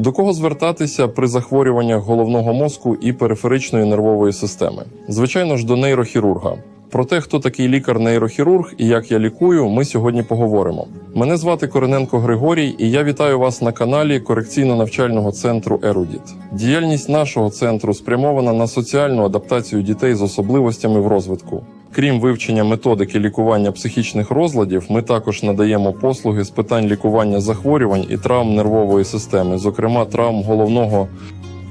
До кого звертатися при захворюваннях головного мозку і периферичної нервової системи? Звичайно ж, до нейрохірурга. Про те, хто такий лікар-нейрохірург і як я лікую, ми сьогодні поговоримо. Мене звати Корененко Григорій, і я вітаю вас на каналі корекційно-навчального центру Ерудіт. Діяльність нашого центру спрямована на соціальну адаптацію дітей з особливостями в розвитку. Крім вивчення методики лікування психічних розладів, ми також надаємо послуги з питань лікування захворювань і травм нервової системи, зокрема травм головного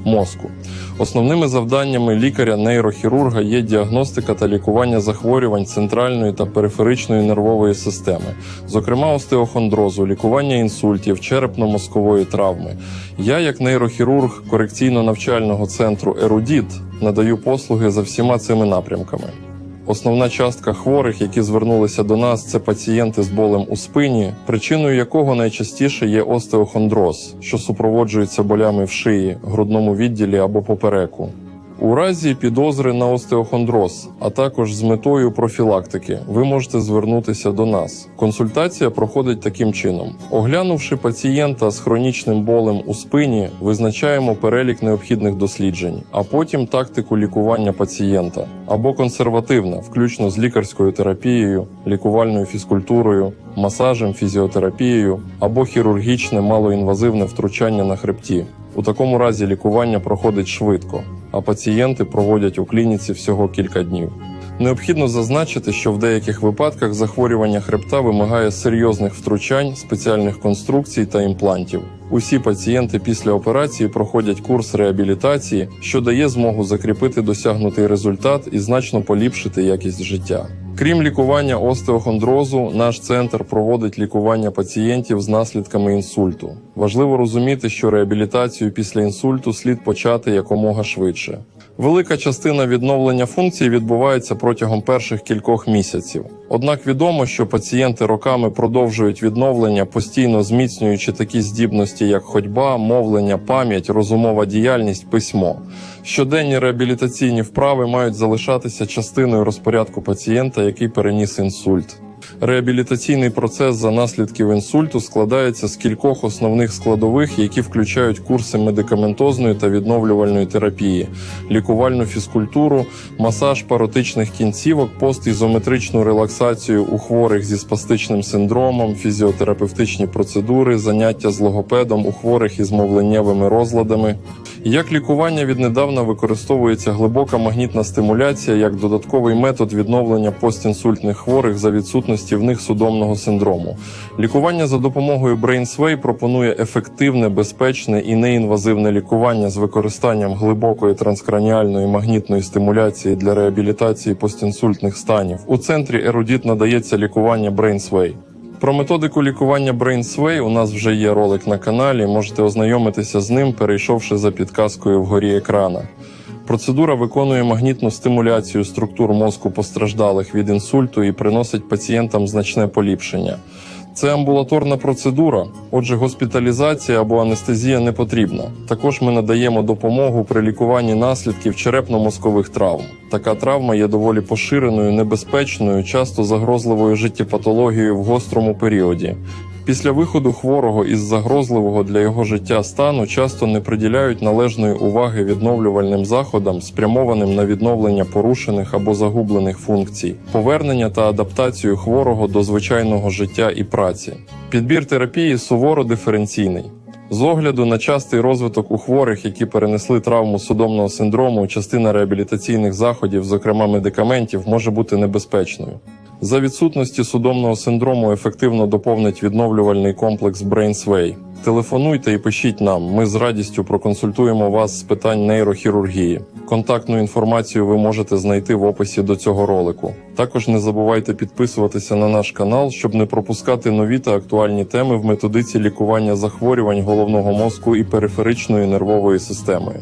мозку. Основними завданнями лікаря-нейрохірурга є діагностика та лікування захворювань центральної та периферичної нервової системи, зокрема остеохондрозу, лікування інсультів, черепно-мозкової травми. Я, як нейрохірург корекційно-навчального центру Ерудіт, надаю послуги за всіма цими напрямками. Основна частка хворих, які звернулися до нас, це пацієнти з болем у спині, причиною якого найчастіше є остеохондроз, що супроводжується болями в шиї, грудному відділі або попереку. У разі підозри на остеохондроз, а також з метою профілактики, ви можете звернутися до нас. Консультація проходить таким чином: оглянувши пацієнта з хронічним болем у спині, визначаємо перелік необхідних досліджень, а потім тактику лікування пацієнта або консервативна, включно з лікарською терапією, лікувальною фізкультурою, масажем, фізіотерапією або хірургічне малоінвазивне втручання на хребті. У такому разі лікування проходить швидко, а пацієнти проводять у клініці всього кілька днів. Необхідно зазначити, що в деяких випадках захворювання хребта вимагає серйозних втручань, спеціальних конструкцій та імплантів. Усі пацієнти після операції проходять курс реабілітації, що дає змогу закріпити досягнутий результат і значно поліпшити якість життя. Крім лікування остеохондрозу, наш центр проводить лікування пацієнтів з наслідками інсульту. Важливо розуміти, що реабілітацію після інсульту слід почати якомога швидше. Велика частина відновлення функцій відбувається протягом перших кількох місяців. Однак відомо, що пацієнти роками продовжують відновлення, постійно зміцнюючи такі здібності, як ходьба, мовлення, пам'ять, розумова діяльність, письмо. Щоденні реабілітаційні вправи мають залишатися частиною розпорядку пацієнта, який переніс інсульт. Реабілітаційний процес за наслідків інсульту складається з кількох основних складових, які включають курси медикаментозної та відновлювальної терапії, лікувальну фізкультуру, масаж паротичних кінцівок, постізометричну релаксацію у хворих зі спастичним синдромом, фізіотерапевтичні процедури, заняття з логопедом у хворих із мовленнєвими розладами. Як лікування віднедавна використовується глибока магнітна стимуляція як додатковий метод відновлення постінсультних хворих за відсутності в них судомного синдрому. Лікування за допомогою BrainSway пропонує ефективне, безпечне і неінвазивне лікування з використанням глибокої транскраніальної магнітної стимуляції для реабілітації постінсультних станів. У центрі Ерудіт надається лікування BrainSway. Про методику лікування BrainSway у нас вже є ролик на каналі. Можете ознайомитися з ним, перейшовши за підказкою вгорі екрана. Процедура виконує магнітну стимуляцію структур мозку постраждалих від інсульту і приносить пацієнтам значне поліпшення. Це амбулаторна процедура, отже, госпіталізація або анестезія не потрібна. Також ми надаємо допомогу при лікуванні наслідків черепно-мозкових травм. Така травма є доволі поширеною, небезпечною, часто загрозливою життєпатологією в гострому періоді. Після виходу хворого із загрозливого для його життя стану часто не приділяють належної уваги відновлювальним заходам, спрямованим на відновлення порушених або загублених функцій, повернення та адаптацію хворого до звичайного життя і праці. Підбір терапії суворо диференційний. З огляду на частий розвиток у хворих, які перенесли травму судомного синдрому, частина реабілітаційних заходів, зокрема медикаментів, може бути небезпечною. За відсутності судомного синдрому ефективно доповнить відновлювальний комплекс BrainSway. Телефонуйте і пишіть нам. Ми з радістю проконсультуємо вас з питань нейрохірургії. Контактну інформацію ви можете знайти в описі до цього ролику. Також не забувайте підписуватися на наш канал, щоб не пропускати нові та актуальні теми в методиці лікування захворювань головного мозку і периферичної нервової системи.